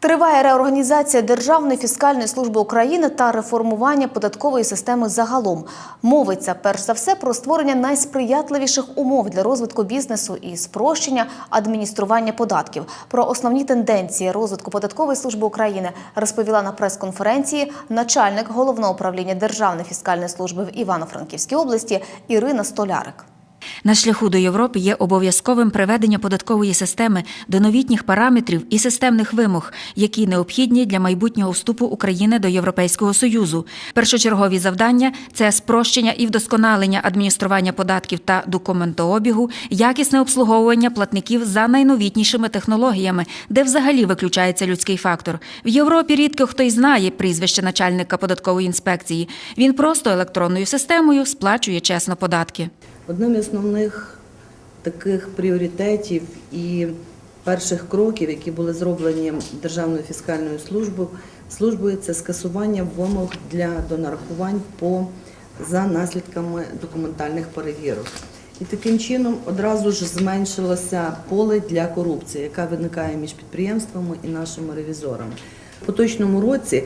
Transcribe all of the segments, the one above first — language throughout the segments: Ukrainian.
Триває реорганізація Державної фіскальної служби України та реформування податкової системи загалом. Мовиться перш за все про створення найсприятливіших умов для розвитку бізнесу і спрощення адміністрування податків. Про основні тенденції розвитку податкової служби України розповіла на прес-конференції начальник головного управління Державної фіскальної служби в Івано-Франківській області Ірина Столярик. На шляху до Європи є обов'язковим приведення податкової системи до новітніх параметрів і системних вимог, які необхідні для майбутнього вступу України до Європейського союзу. Першочергові завдання це спрощення і вдосконалення адміністрування податків та документообігу, якісне обслуговування платників за найновітнішими технологіями, де взагалі виключається людський фактор. В Європі рідко хто й знає прізвище начальника податкової інспекції. Він просто електронною системою сплачує чесно податки. Одним із основних таких пріоритетів і перших кроків, які були зроблені Державною фіскальною службою, службою це скасування вимог для донарахувань по за наслідками документальних перевірок. І таким чином одразу ж зменшилося поле для корупції, яка виникає між підприємствами і нашими ревізорами. У поточному році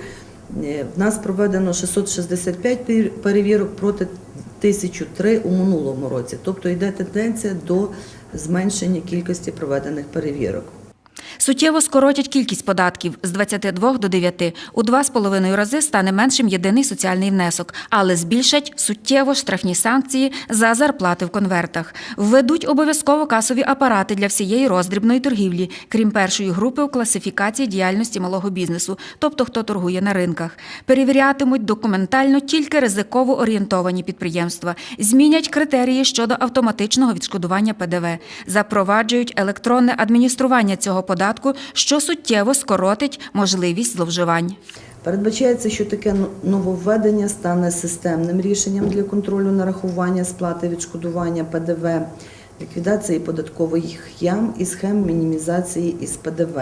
е, в нас проведено 665 перевірок проти 1003 у минулому році. Тобто йде тенденція до зменшення кількості проведених перевірок. Суттєво скоротять кількість податків з 22 до 9. У 2,5 рази стане меншим єдиний соціальний внесок, але збільшать суттєво штрафні санкції за зарплати в конвертах. Введуть обов'язково касові апарати для всієї роздрібної торгівлі, крім першої групи у класифікації діяльності малого бізнесу, тобто хто торгує на ринках. Перевірятимуть документально тільки ризиково орієнтовані підприємства, змінять критерії щодо автоматичного відшкодування ПДВ, запроваджують електронне адміністрування цього податку, що суттєво скоротить можливість зловживань. Передбачається, що таке нововведення стане системним рішенням для контролю нарахування сплати відшкодування ПДВ, ліквідації податкових ям і схем мінімізації із ПДВ.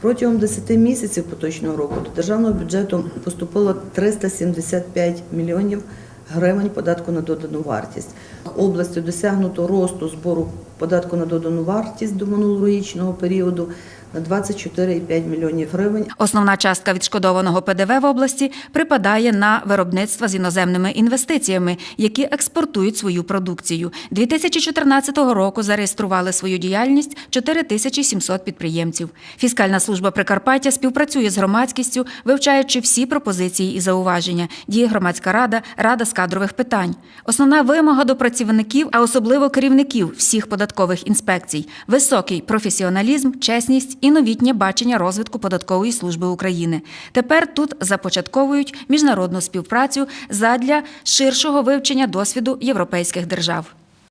Протягом 10 місяців поточного року до державного бюджету поступило 375 мільйонів гривень податку на додану вартість. Областю досягнуто росту збору податку на додану вартість до минулорічного періоду на 24,5 мільйонів гривень. Основна частка відшкодованого ПДВ в області припадає на виробництва з іноземними інвестиціями, які експортують свою продукцію. 2014 року зареєстрували свою діяльність 4700 підприємців. Фіскальна служба Прикарпаття співпрацює з громадськістю, вивчаючи всі пропозиції і зауваження. Діє громадська рада, рада з кадрових питань. Основна вимога до працівників, а особливо керівників всіх податкових інспекцій високий професіоналізм, чесність і новітнє бачення розвитку податкової служби України. Тепер тут започатковують міжнародну співпрацю задля ширшого вивчення досвіду європейських держав.